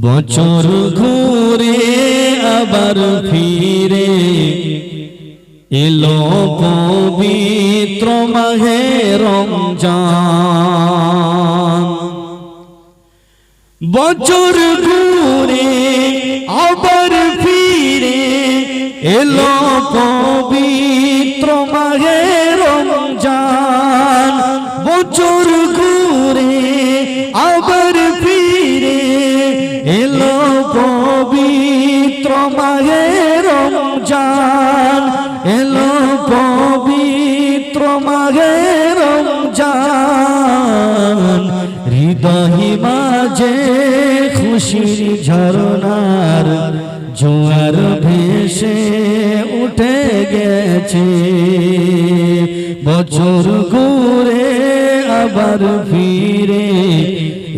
বছর ঘুরে আবার ফিরে এলো পবিত্র মাহে রমজান। বছর ঘুরে আবার ফিরে এলো পবিত্র মাহে মাহে রমজান। এলো পবিত্র মাহে রমজান। হৃদয় মাঝে খুশির ঝরনার জোয়ার ভেসে উঠে গেছে। বছর ঘুরে আবার ফিরে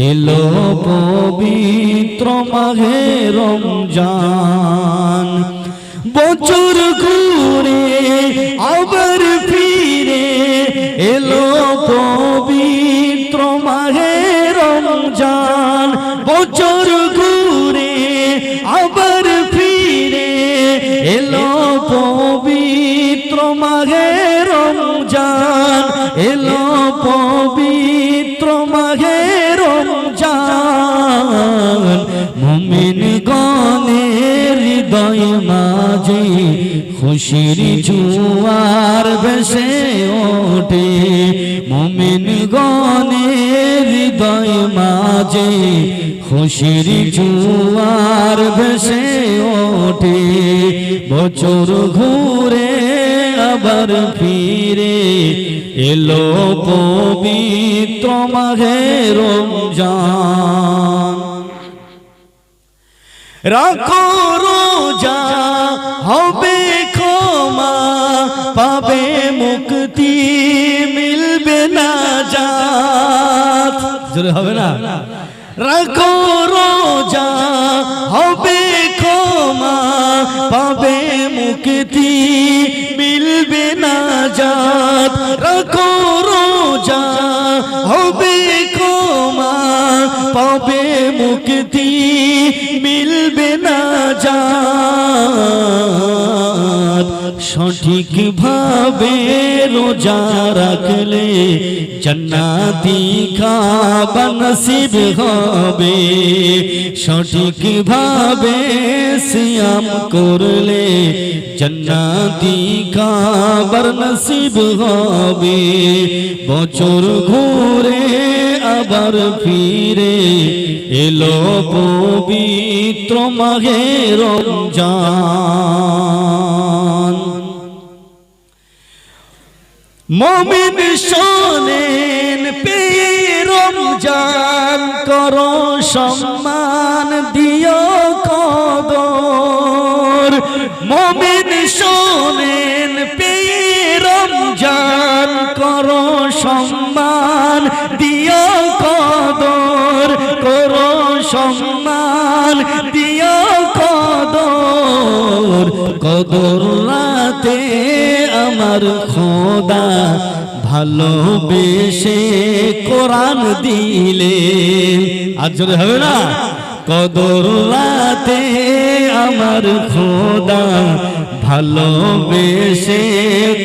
এলো পবিত্র মাঘে রমজান। বছর ঘুরে আবার ফিরে এলো পবিত্র খুশির জুয়ার বেসে ওঠে। মুমিন গণের হৃদয় মাঝে খুশির জুয়ার বেসে ওঠে। বছর ঘুরে আবার ফিরে এলো পবিত্র মাঘে রমজান। রাখো রোজা, হবে জোরে হবে না? রাখো রোজা, হবে ক্ষমা, পাবে মুক্তি, মিলবে না জাত। রাখো রোজা, হবে ক্ষমা, পাবে মুক্তি, মিলবে না জাত। সঠিক ভাবে রোজা রাখলে জান্নাতি খাবা নসিব হবে। সঠিক ভাবে সিয়াম করলে জান্নাতি খাবার নসিব হবে। বছর ঘুরে আবার ফিরে এলো পবিত্র মাঘে রমজান। মমিন শোনেন পেয়ে রমজান করো সম্মান, দিও কদর। মমিন শোনেন পেয়ে রমজান করো সম্মান, দিও কদর। করো সম্মান, দিও কদর। কদর রাতে আমার খোদা ভালোবেসে কোরআন দিলে। আর হবে না? কদর রাতে আমার খোদা ভালোবেসে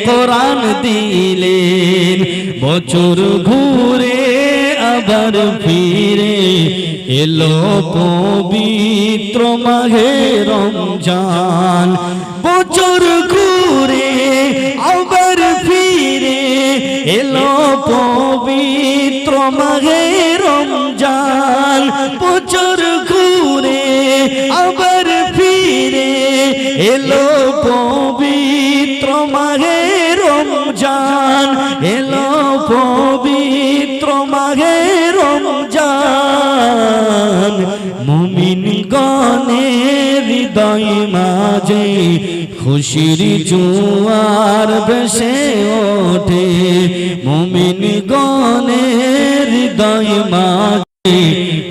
কোরআন দিলে বছর ঘুরে আবার ফিরে এলো পবিত্র মাঘে রমজান। বছর ঘুরে আবার ফিরে এলো পবিত্র মাঘে রমজান। বছর ঘুরে আবার ফিরে এলো পবিত্র মাঘে রমজান। এলো পবিত্র মাঘে রমজান। মুমিন গনে হৃদয় মাঝে খুশির জুয়ার বেসে ওঠে। মুমিন গনে হৃদয় মাঝে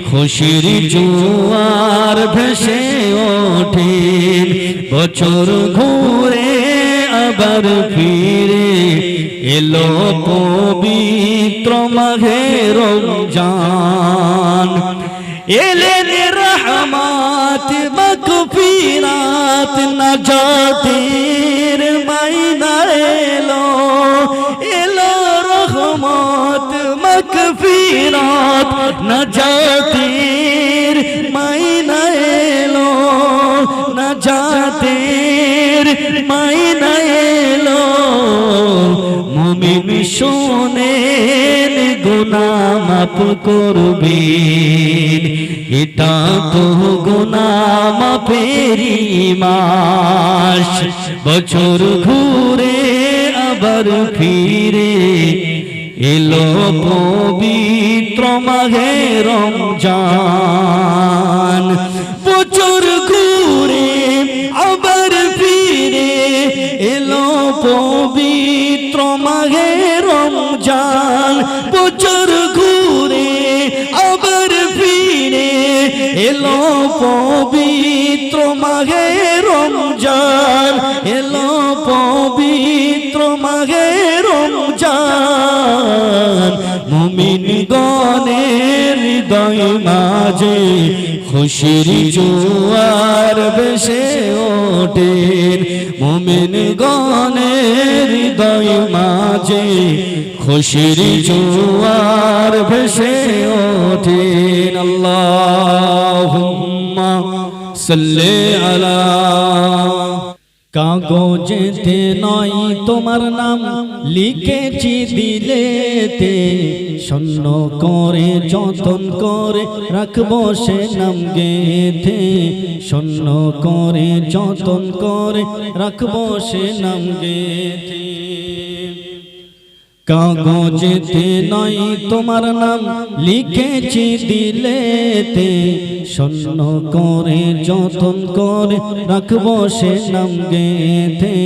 খুশির জুয়ার ভেসে ওঠে। বছর ঘুরে আবার ফিরে এলো পবিত্র মাঘে রমজান। এলে রহমাত মকফিরাত নাজাতের মাইনা এলো। এলো রহমাত মকফিরাত নাজাতের মাইনা এলো। নাজাতের শোনেন গুনা মাপ করবেন। এটা তো গুনা মাপেরি মাস বছর ঘুরে আবার ফিরে এলো পবিত্র মাঘে রমজান। বছর ঘুরে আবার ফিরে এলো পবিত্র মাঘে রমজান বছর ঘুরে আবার ফিরে এলো পবিত্র মাঘে রমজান এলো পবিত্র মাঘে রমজান মুমিন গণের হৃদয় মাঝে খুশির জোয়ার বেশে ওঠেন গণের হৃদয় মাঝে খুশির জোয়ার ভেসে ওঠেন। আল্লাহ সাল্লে আলা কাগজেতে নয় তোমার নাম, লিখেছি দিলে তে শূন্য করে, যতন করে, রাখব সে নাম গেথে। শূন্য করে, যতন করে, রাখব সে নাম গে গেথে। কাগজেতে নয় তোমার নাম লিখেছি দিলেতে। শূন্য করে যতন করে রাখব সে নাম গেথে।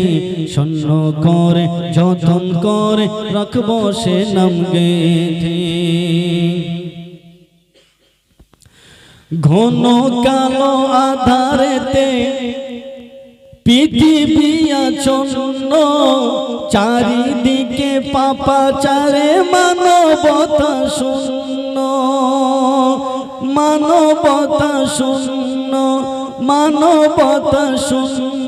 শূন্য করে যতন করে রাখব সে নাম গেথে। ঘন কালো আধারেতে পৃথিবী আচন্ন চারিদিকে পাপাচারে মানবতা শূন্য। মানবতা শূন্য মানবতা শূন্য।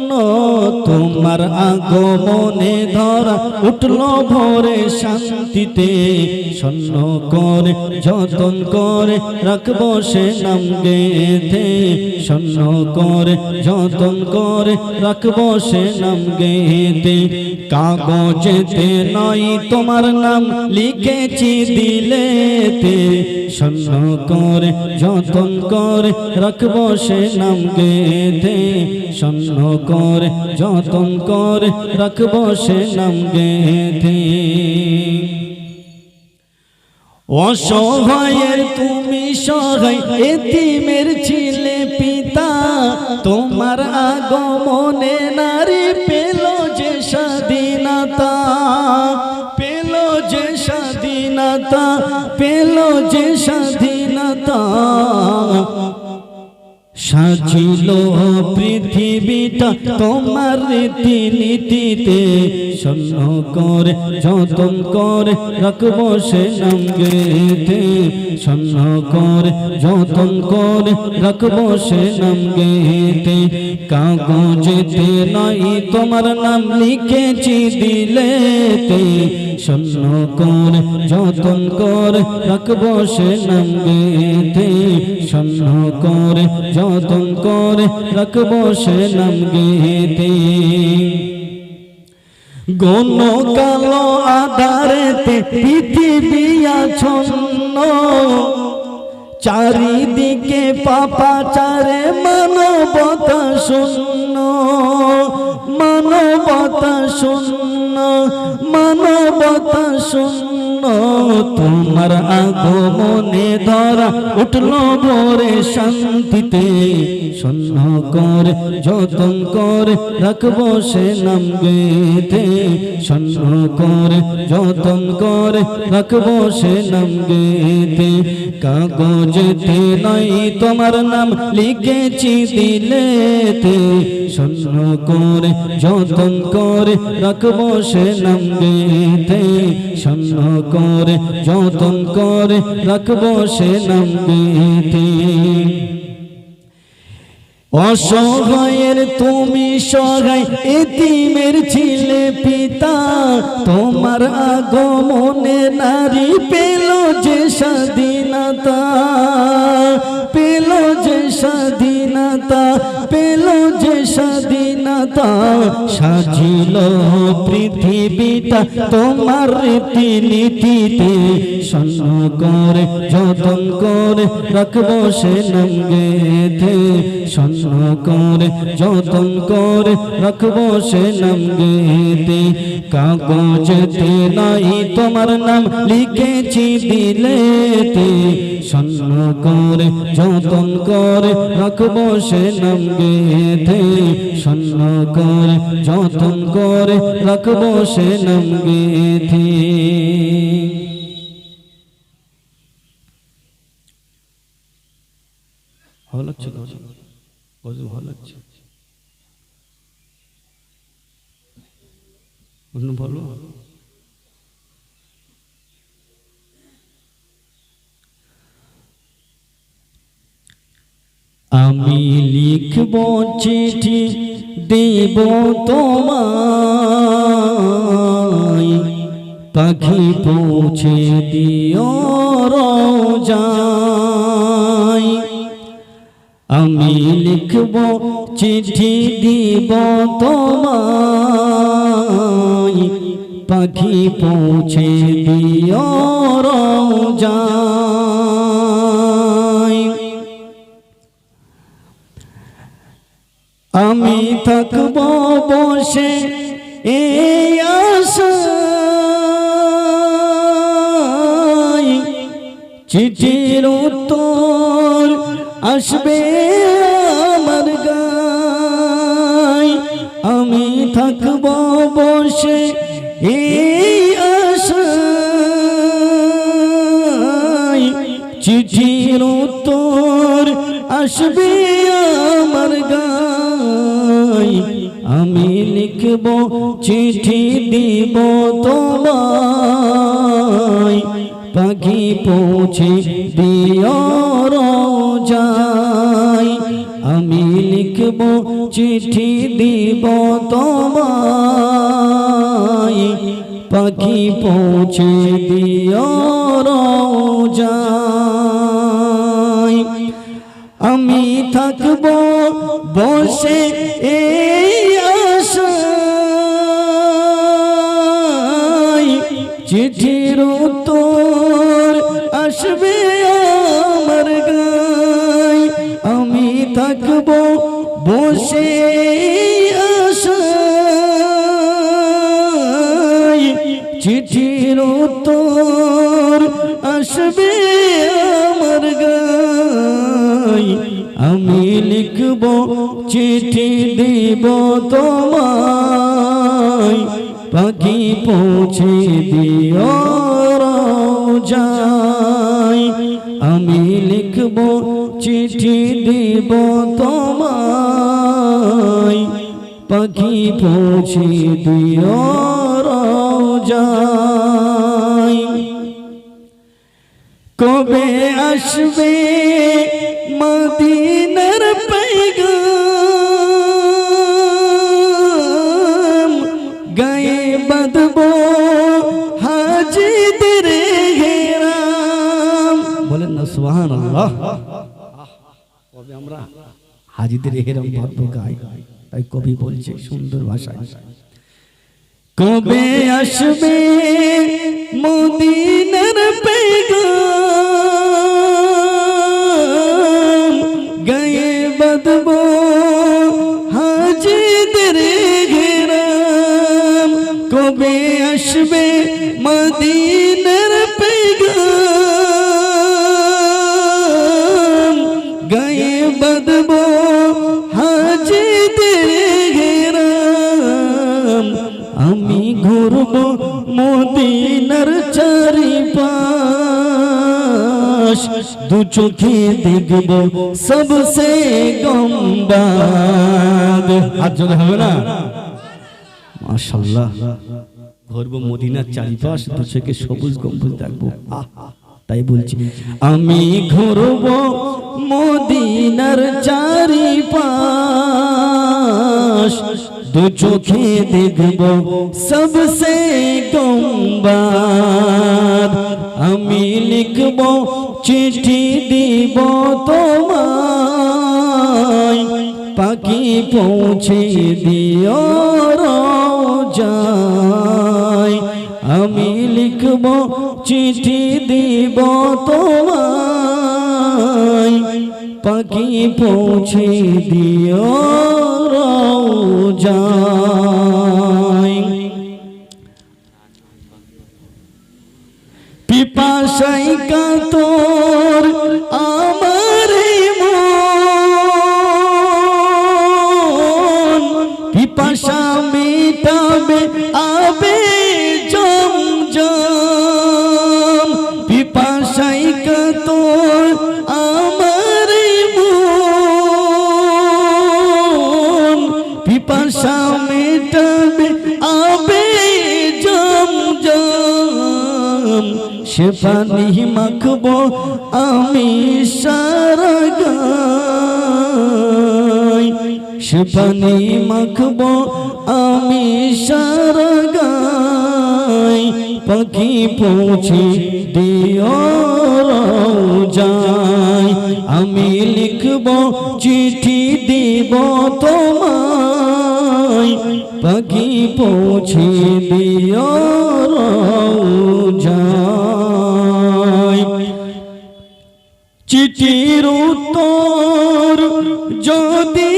তোমার আগমনে ধরা উঠল ভোরে শান্তিতে। শূন্য করে, যতন করে, রাখব সে নাম গেথে। শূন্য করে, যতন করে, রাখব সে নাম গেতে কাগজেতে নয় তোমার নাম লিখেছি দিলেতে। শূন্য করে, যতন করে, রাখব সে নাম গেতে শূন্য করে যতন করে, রাখব সে নাম গেতে অসহায়ের তুমি সহায়, এতিমের ছিলে পিতা, তোমার আগমনে নারী পেল যে স্বাধীনতা, পেল যে স্বাধীনতা, পেল যে স্বাধীনতা। সাজিল পৃথিবীটা তোমার রীতি নীতিতে শূন্য করে, যতন করে রাখব সে নাম গেতে শূন্য করে, যতন করে রাখব সে নাম গেতে কাগজেতে নাই তোমার নাম লিখেছি দিলেতে। শূন্য করে, যতন করে রাখব সে নাম গেতে শূন্য করে, যতন করে রাখব সে নাম গেতে। গণ কালো আধারেতে পৃথিবী আছন্ন চারিদিকে মানবতা শূন্য। মানবতা শূন্য মানবতা শূন্য। তোমার আগমনে ধরা উঠল ভোরে শান্তিতে। শূন্য করে যতন করে রাখব সে নাম গেতে শূন্য করে যতন করে রাখব সে নাম গেতে কাগজেতে নাই তোমার নাম লিখেছি দিলেতে। শূন্য করে যতন করে রাখব সে নাম গেতে শূন্য করে, যতন করে, রাখব সে নাম গেতে অসহায়ের তুমি সহায়, এতিমের ছিলে পিতা, তোমার আগমনে নারী পেল যে স্বাধীনতা, পেল যে স্বাধীনতা পেল যে স্বাধীনতা, সাজিল পৃথিবীটা তোমার রীতি নীতিতে সন্ন করে যতন করে রাখব সে গেথে সন্ন করে যতন করে রাখব সে নাম গেতে কাগজেতে নাই তোমার নাম লিখেছি দিলেতে সন্ন করে যতন করে রাখব সে নাম গেতে সন্ন করে, যতন করে, রাখব সে নাম গেতে ভালো লাগছে ভালো লাগছে? অন্য ভালো? আমি লিখব চিঠি দেব তোমায়। পাখি পৌঁছে দিও রোজায়। আমি লিখব চিঠি দিব তোমায়। পাখি পৌঁছে দিও রোজায়। আমি থাকব বসে এই আশায় চিঠির উত্তর আসবে আমার গায়। আমি থাকব বসে এই আশায় চিঠির উত্তর আসবে লিখব, চিঠি দিব তোমায়। পাখি পৌঁছে দিও রোজায়। আমি লিখব, চিঠি দিব তোমায়। পাখি পৌঁছে দিও রোজায়। আমি থাকব, বসে এই চিঠির উত্তর আসবে আমার গায়। আমি থাকব বসে চিঠির উত্তর আসবে আমার গায়। আমি লিখব চিঠি দিব তোমায়। পাখি পৌঁছে দিও যায় আমি লিখব চিঠি দিব তোমায়। পাখি পৌঁছে দিও যায় কবে আসবে বলেন না সুবহান আল্লাহ কবে আমরা? হাজিদের হেরাম ভাববো গাই। তাই কবি বলছে সুন্দর ভাষায়। কবে আসবে মদিনার আমি ঘুরব মদিনার চারিপাশ। দু চোখে দেখব সবসে গম্বাদ। হাত হবে না? মাশাল্লাহ। ঘুরব মদিনার চারিপাশ দু চোখে সবুজ গম্বুজ দেখব। আহ তাই বলছি, আমি ঘুরব মদিনার চারি পাশ দু চোখে দেখব সবসে গম্বাদ আমি লিখব, চিঠি দিব তোমায়, পাখি পৌঁছে দিও যায় আমি লিখব চিঠি দিব তোমায়। পাখি পৌঁছে দিও যায় পিপাসাই কাতর সে পানি মাখবো, আমি সারা গাই সে পানি মাখবো, আমি সারা গাই পাখি পৌঁছে দিও যায় আমি লিখব, চিঠি দিব তোমায়। পাখি পৌঁছে দিও চিঠির উত্তর যদি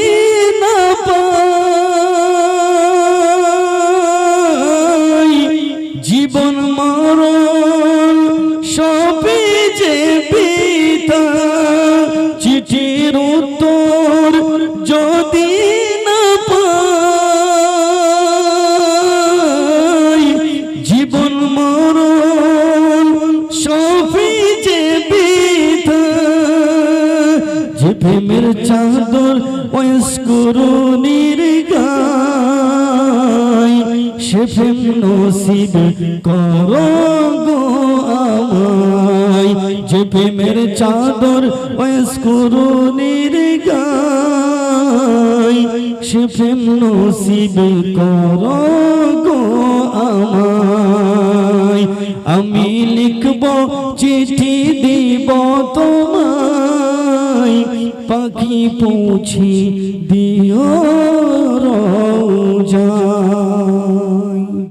প্রেম নসিব করো গো আমায়। যে প্রেমের চাদর ওয়াসকুরুনির গায়, সে প্রেম নসিব করো গো আমায়। আমি লিখব চিঠি দিব তোমায়, পাখি পৌঁছে দিও